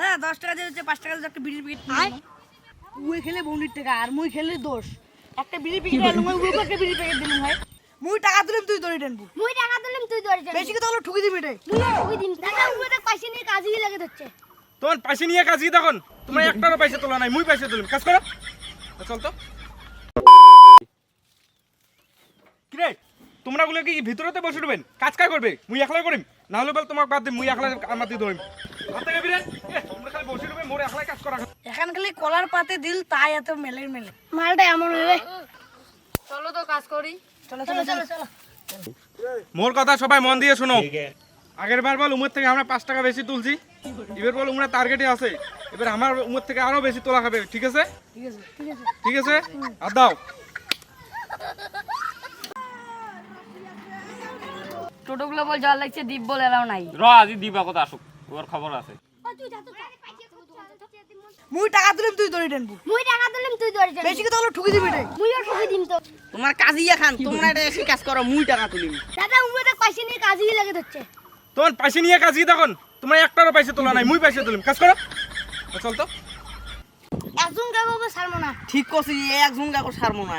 না দশ টাকা দিয়ে হচ্ছে পাঁচ টাকা দিয়ে একটা বিড়ির প্যাকেট নিয়ে নাও। খেলে বৌনির টাকা আর মুই খেলে দোষ। একটা বিড়ির প্যাকেট আনলাম ওই উইকে একটা বিড়ির প্যাকেট দিলাম ভাই। মুই টাকা দিলাম তুই দড়ি টানবো। মুই টাকা দিলাম তুই ধরে যাবি বেশি কথা হলো ঠুকি দিবি রে। মুই ওই দিন দাদা উড়ে পয়সা নিয়ে কাজই লাগে ধরছে। তোমার পয়সা নিয়ে কাজ কি তখন। তোমার একটারও পয়সা তোলা নাই মুই পয়সা তুলিম। কাজ করো। তা চল তো। কিরে তোমরা গুলো কি ভিতরেতে বসে রবেন কাজ কাজ করবে? মুই একলাই করিম। না হলে বল তোমাকে বাদ দিম মুই একলাই আমার দিয়ে ধরিম হাত বিরে তোমরা খালি বসে রবে মোর একলাই কাজ করা এখন খালি কলার পাতে দিল তাই এত মেলে মেলে। মালটা এমন হবে চলো তো কাজ করি। চলো চলো চলো চলো। মোর কথা সবাই মন দিয়ে শোনো আগের বার বল উমের থেকে আমরা পাঁচ টাকা বেশি তুলছি। এবার বল উমরা টার্গেটে আছে। এবার আমার উমের থেকে আরও বেশি তোলা খাবে ঠিক আছে? ঠিক আছে ঠিক আছে। ঠিক আছে? আর দাও। টোটোগুলো বল জল লাগছে দ্বীপ বল এলাও নাই। র আজি দিবা কথা আসুক ওর খবর আছে। মুই টাকা দিলাম তুই দড়ি টানবো মুই টাকা দিলাম তুই ধরে যাবি বেশি কথা হলো ঠুকি দিবি রে মুইও ঠকি দিম তো তোমার কাজিয়া খান তোমরা এটা এসে কাজ করো মুই টাকা তুলিম। দাদা উড়ে তো পয়সা নিয়ে কাজই লাগে ধরছে তোমার পয়সা নিয়ে কাজ কি তখন তোমার একটারও পয়সা তোলা নাই মুই পয়সা তুলিম। কাজ করো চল তো। একজন কাগো সারমো না ঠিক করছি এক ঝুঙ্গা করে সারবো না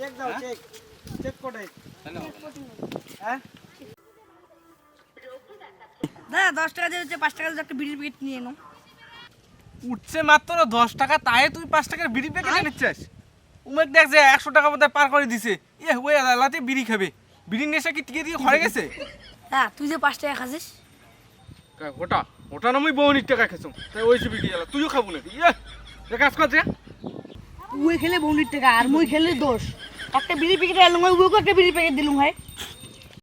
চেক দাও চেক চেক করে না দশ টাকা দিয়ে হচ্ছে পাঁচ টাকা দিয়ে একটা বিড়ির প্যাকেট নিয়ে নাও উঠছে মাত্র দশ টাকা তাই তুই পাঁচ টাকার বিড়ি প্যাকেট নিচ্ছিস? উমেক দেখ যে একশো টাকা মধ্যে পার করে দিছে। এ ওই লাতে বিড়ি খাবে। বিড়ি নেশা কি টিকে দিয়ে ঘরে গেছে? হ্যাঁ তুই যে পাঁচ টাকা খাসিস? কা- ওটা ওটা না মুই বউনির টাকা খেছো তাই ওই সে বিড়ি তুইও খাব নাকি? ইয়ে এ কাজ কর যে। উই খেলে বৌনির টাকা আর মুই খেলে দোষ। একটা বিড়ি প্যাকেট আনলাম উইকে একটা বিড়ি প্যাকেট দিলাম ভাই।